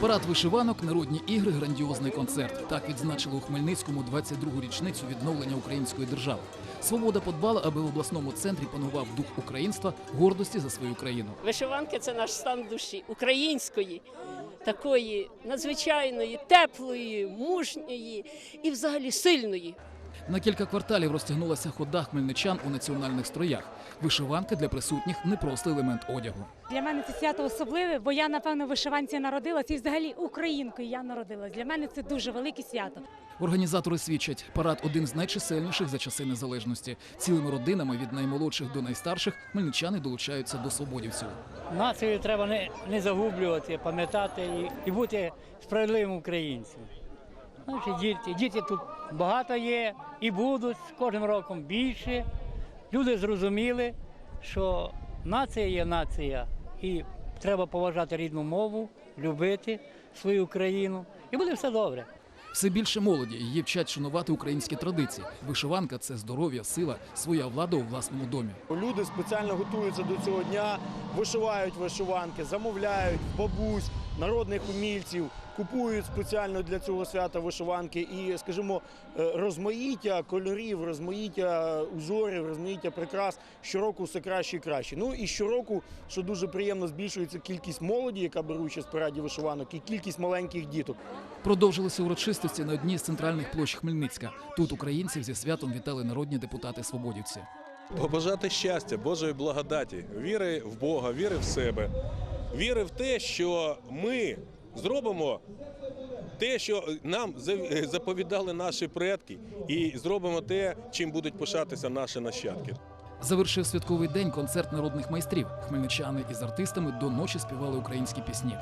Парад вишиванок, народні ігри, грандіозний концерт. Так відзначили у Хмельницькому 22-гу річницю відновлення української держави. Свобода подбала, аби в обласному центрі панував дух українства, гордості за свою країну. Вишиванки це наш стан душі української, такої надзвичайної, теплої, мужньої і взагалі сильної. На кілька кварталів розтягнулася хода хмельничан у національних строях. Вишиванки для присутніх не просто елемент одягу. Для мене це свято особливе, бо я напевно в вишиванці народилась і взагалі українкою я народилась. Для мене це дуже велике свято. Організатори свідчать, парад один з найчисельніших за часи незалежності. Цілими родинами від наймолодших до найстарших хмельничани долучаються до свободівців. Націю треба не, не загублювати, пам'ятати і, і бути справедливим українцем. Наші діти, діти тут багато є і будуть з кожним роком більше. Люди зрозуміли, що нація є нація, і треба поважати рідну мову, любити свою країну, і буде все добре. Все більше молоді її вчать шанувати українські традиції. Вишиванка це здоров'я, сила, своя влада у власному домі. Люди спеціально готуються до цього дня, вишивають вишиванки, замовляють бабусь, народних умільців, купують спеціально для цього свята вишиванки. І, скажімо, е, розмаїття кольорів, розмаїття узорів, розмаїття прикрас щороку все краще і краще. Ну і щороку, що дуже приємно, збільшується кількість молоді, яка бере участь в параді вишиванок, і кількість маленьких діток. Продовжилися урочистості на одній з центральних площ Хмельницька. Тут українців зі святом вітали народні депутати свободівці. побажати щастя, Божої благодаті, віри в Бога, віри в себе, віри в те, що ми зробимо те, що нам заповідали наші предки, і зробимо те, чим будуть пишатися наші нащадки. Завершив святковий день концерт народних майстрів. Хмельничани із артистами до ночі співали українські пісні.